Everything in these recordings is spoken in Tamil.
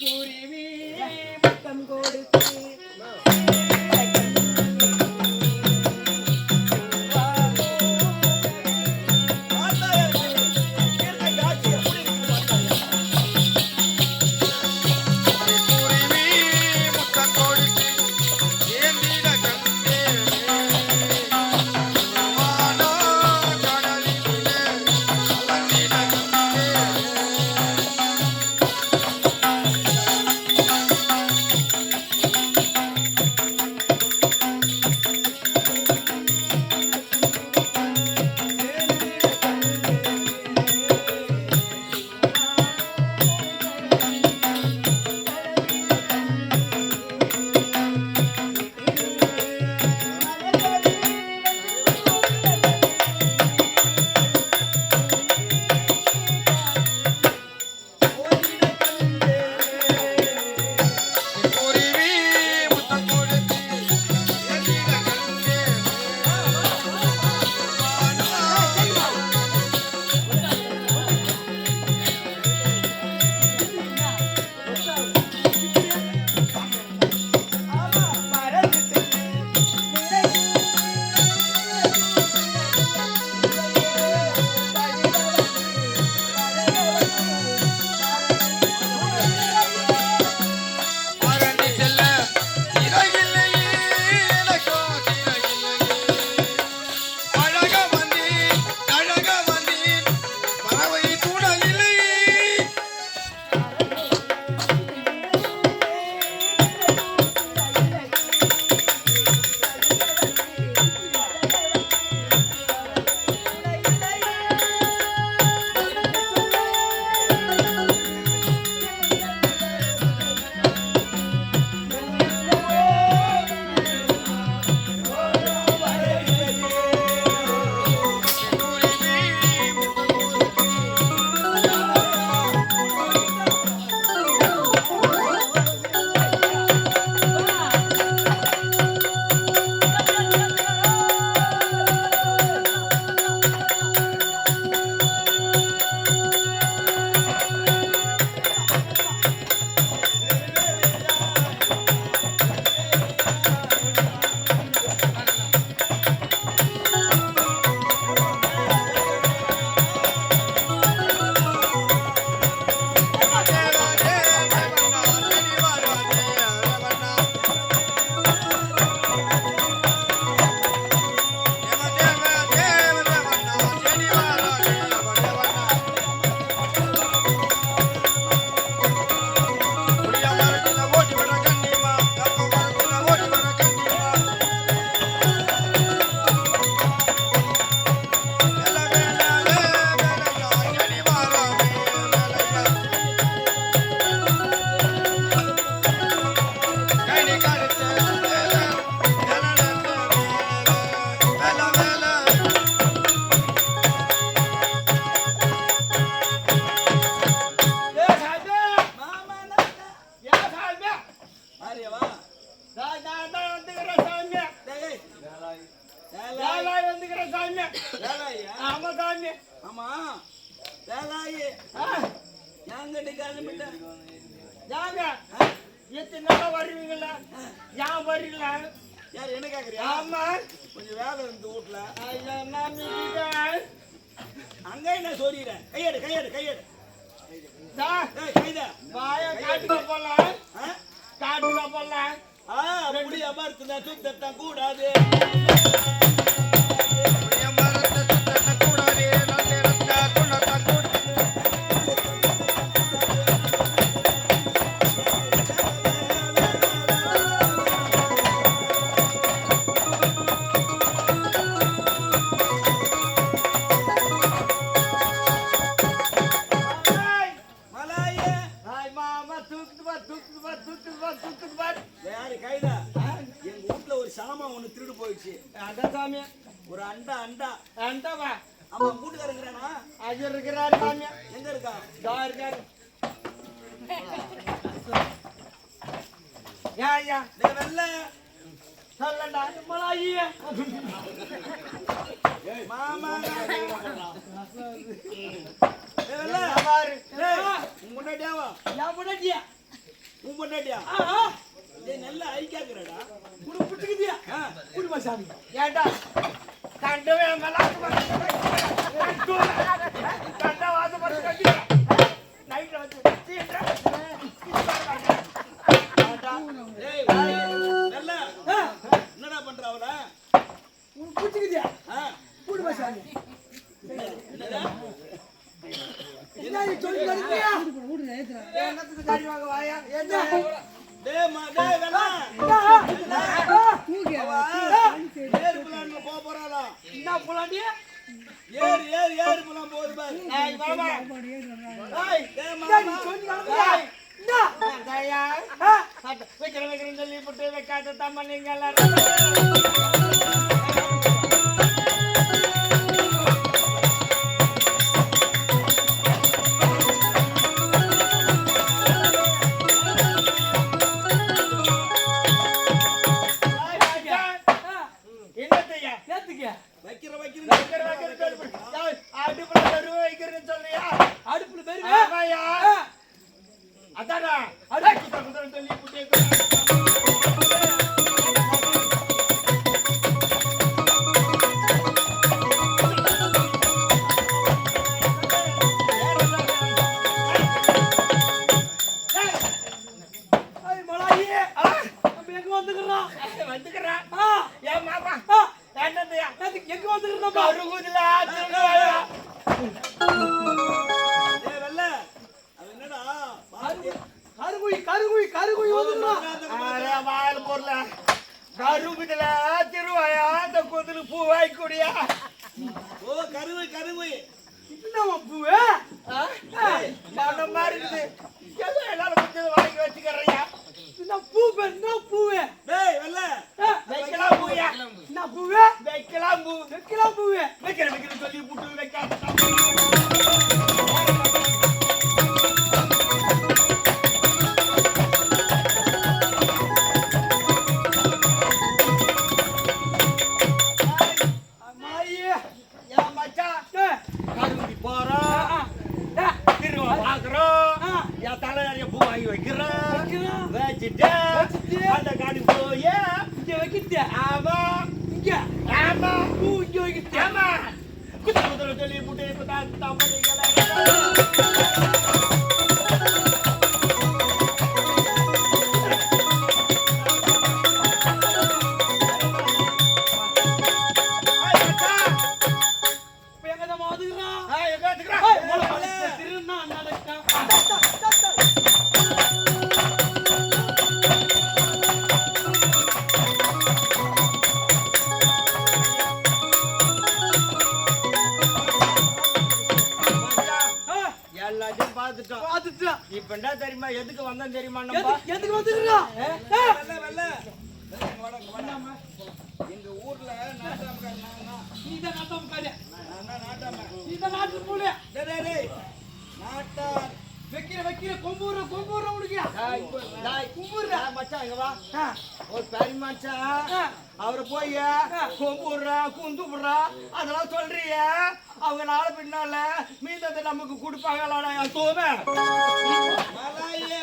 குருவி முத்தம் கொடுத்து. ஆமா. வேலாயி. எங்கிட்ட கிளம்பிட்டேன் எத்தனை நாளா வருவீங்களா ஏன் வரல? யார் என்ன கேக்குறியா? ஆமா. கொஞ்சம் வேலை இருந்து வீட்டுல. அங்க என்ன சொல்லிடுறேன் கையெடு கையெடு கையெடு. கைதா. வாயை காட்டுல போலாம் ஆ? காட்டுல போலாம் ஆ அப்படி அமர்த்துனா சுத்தத்தான் கூடாது. ஏய், ஐயா டேய் வெள்ள. சொல்லண்டா மலாயிய மாமா வெள்ள. பாரு டேய் முன்னாடியாவா என் முன்னாடியா? உன் ஆ, டேய் நல்லா ஐக்காக்குறடா உனக்கு பிடிக்குதியா ஆ. குடும்ப சாமி. ஏண்டா? கண்டவே மலாத்து புலாண்டி ஏறு ஏறு ஏறு புலான் போகுது பாரு. ஏய் மாமா டேய் என்ன மாமா. சொல்லி தருவியா என்ன தயா வைக்கிற வைக்கிறேன்னு சொல்லி போட்டு வைக்காத தம்ம நீங்க எல்லாரும். வாய்க்கூடியா ஓ கருவை கருவை. என்னவா பூவே? இங்க வைக்கித்தியா ஆமா இங்க ஆமா பூ இங்க வைக்கித்தியா ஆமா குத்து குத்துல சொல்லி புட்டு இப்ப என்ன தெரியுமா? எதுக்கு வந்தோம் தெரியுமா எதுக்கு ஆ, வெள்ளா எங்க ஊர்ல நாட்டார் வைக்கிற வைக்கிற கொம்பூர கொம்பூர உடுக்கியா கும்பிடுறா. மச்சான் இங்க வா. ஒரு பெரிய மச்சான். அவரை போய் கும்பிடுறா குந்துடுறா அதெல்லாம் சொல்றிய. அவங்க நாளை பின்னால மீந்தத்தை நமக்கு கொடுப்பாங்களாடா மலாயே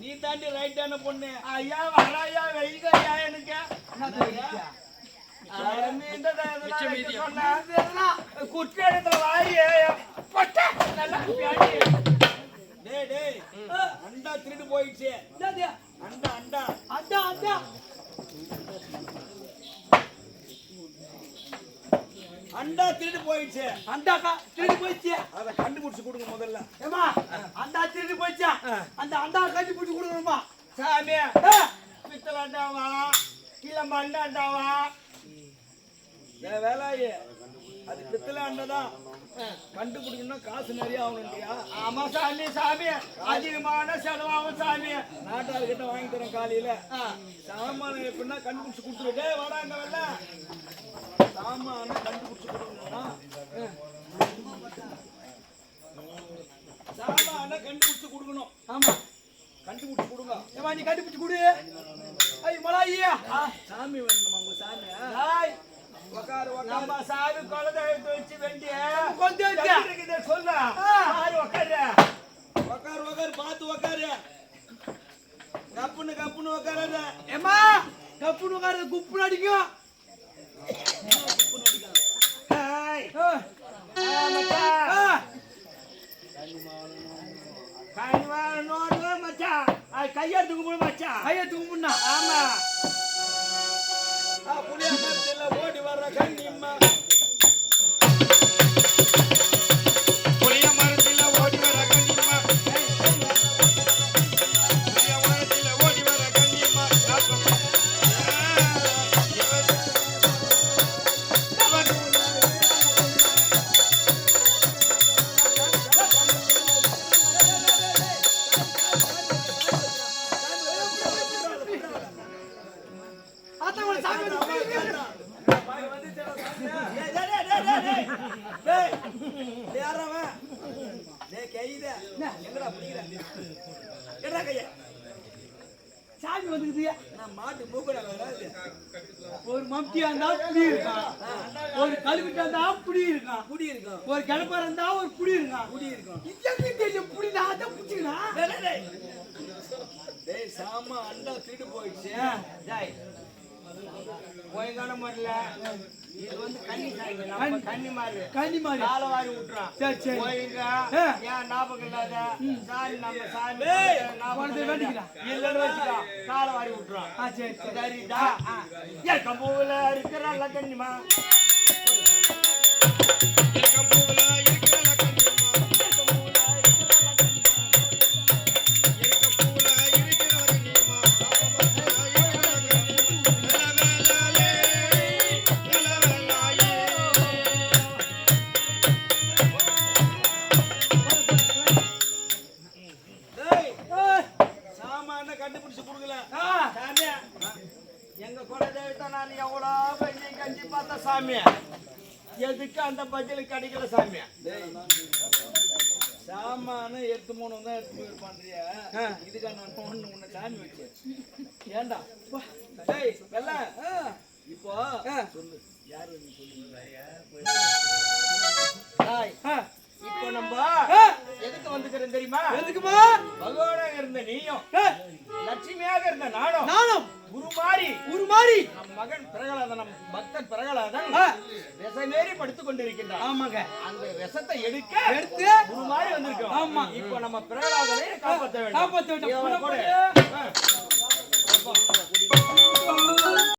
நீ தாண்டி ரைட்டான பொண்ணு. ஐயா வராயா வெயிலையா எனக்கு? என்ன தெரியுமா? அட, மீந்தத்தை இதெல்லாம் வைக்க சொன்னா, இதெல்லாம் குச்சி இடத்துல வாயே பட்டா நல்லா. டேய் டேய். அண்டா திருடு போயிடுச்சு? அண்டா அண்டா. அண்டா அண்டா. அண்டா திருடு போயிடுச்சு. அண்டாக்கா திருடி போயிடுச்சு. அதை கண்டுபிடிச்சு கொடுங்க முதல்ல. ஏமா அண்டா திருடி போயிடுச்சா? அந்த அண்டா கட்டி பிடிச்சி கொடுக்கணுமா? சாமி ஆ, பித்தலாண்டாவா இல்ல மண்டாண்டாவா டேய் வேலாயி அது பித்தளை அண்டை தான் கண்டுபிடிக்கணும்னா காசு நிறைய ஆகணும்ட்டியா? ஆமா சாமி சாமி. அதிகமான செலவாகும் சாமி. நாட்டார் கிட்ட வாங்கி தரோம் காலையில சாமான எப்படின்னா கண்டுபிடிச்சு கொடுத்துரு. டேய் வாடா அங்க வரல சாமான கண்டுபிடிச்சு கொடுக்கணும்னா சாமான கண்டுபிடிச்சு கொடுக்கணும் ஆமா கண்டுபிடிச்சு கொடுங்க ஏமா நீ கட்டி பிடிச்சி கொடு ஐய் மலாயியா சாமி வேணுமா உங்க சாமி டேய், உக்காரு உக்காரு. நம்ம சாமி குழந்தை எடுத்து வச்சு வேண்டிய கொஞ்சம் வச்சா. சொல்ல. யாரு உக்காரு உக்காரு. உக்காரு பார்த்து உக்காரு. கப்புன்னு கப்புன்னு உட்காராத ஏம்மா கப்புனு உட்கார்றது குப்புன்னு அடிக்கும். ஆ, ஆ, மச்சான். ஆ. கனிவான நோடு மச்சான் அது கையெடுத்து கும்பிடு மச்சான் கையை தூங்குன்னா ஆமா. ஆ, புளிய ஓடி வர்ற கண்ணிம்மா. சாமி வந்துக்குது நான் மாட்டு மூக்குடா. ஒரு மம்டியா இருந்தா புடி இருக்கான் ஒரு கழுவிட்டா இருந்தா புடி இருக்கான் குடி இருக்கும். ஒரு கிளப்பார இருந்தா ஒரு புடி இருக்கான் குடி இருக்கும். இஜ்ஜக்கு தெரியும் புடி நான் அதான் புடிச்சுக்கலாம். டேய் சாமா அண்டா திருடு போயிடுச்சு டேய், ஒழுங்கான முறையில இது வந்து கன்னி நம்ம காலை வாரி விட்டுறான் சரி சரி. ஒழுங்கா. ஏன் ஞாபகம் இல்லாத? சாமி நம்ம சாமி ஞாபகம். வேண்டிக்கிறா. இல்லைன்னு வச்சுக்கோ காலை வாரி விட்டுறான் ஆ சரி சரி. சரிடா ஏன் கம்பூல இருக்கிற கன்னிமா சாமான கண்டுபிடிச்சு கொடுக்கல. எங்க குலதெய்வத்தை நான் எவ்வளோ பெஞ்சு கஞ்சி பார்த்த சாமி எதுக்கு அந்த பதில் கிடைக்கல சாமி டேய். சாமான எட்டு மூணு தான் எடுத்து போய் பண்றியா இதுக்கா நான் ஒண்ணு உன்னை சாமி வச்சேன். ஏன்டா பா. டேய் வெள்ள இப்போ சொல்லு. யாரு நீ சொல்லு எதுக்கு வந்துக்கிறோம் தெரியுமா? எதுக்குமா? பகவானாக இருந்த நீயும் லட்சுமியாக இருந்த நானும் நானும். குரு மாறி ஒரு மாதிரி நம் மகன் பிரகலாதன் நம் பக்தன் பிரகலாதன். விஷமேறி படுத்துக் கொண்டிருக்கின்றான். ஆமாங்க. அந்த விஷத்தை எடுக்க எடுத்து. மாதிரி வந்திருக்கோம் ஆமா. இப்போ நம்ம பிரகலாதனை காப்பாற்ற வேண்டும். வேண்டும்.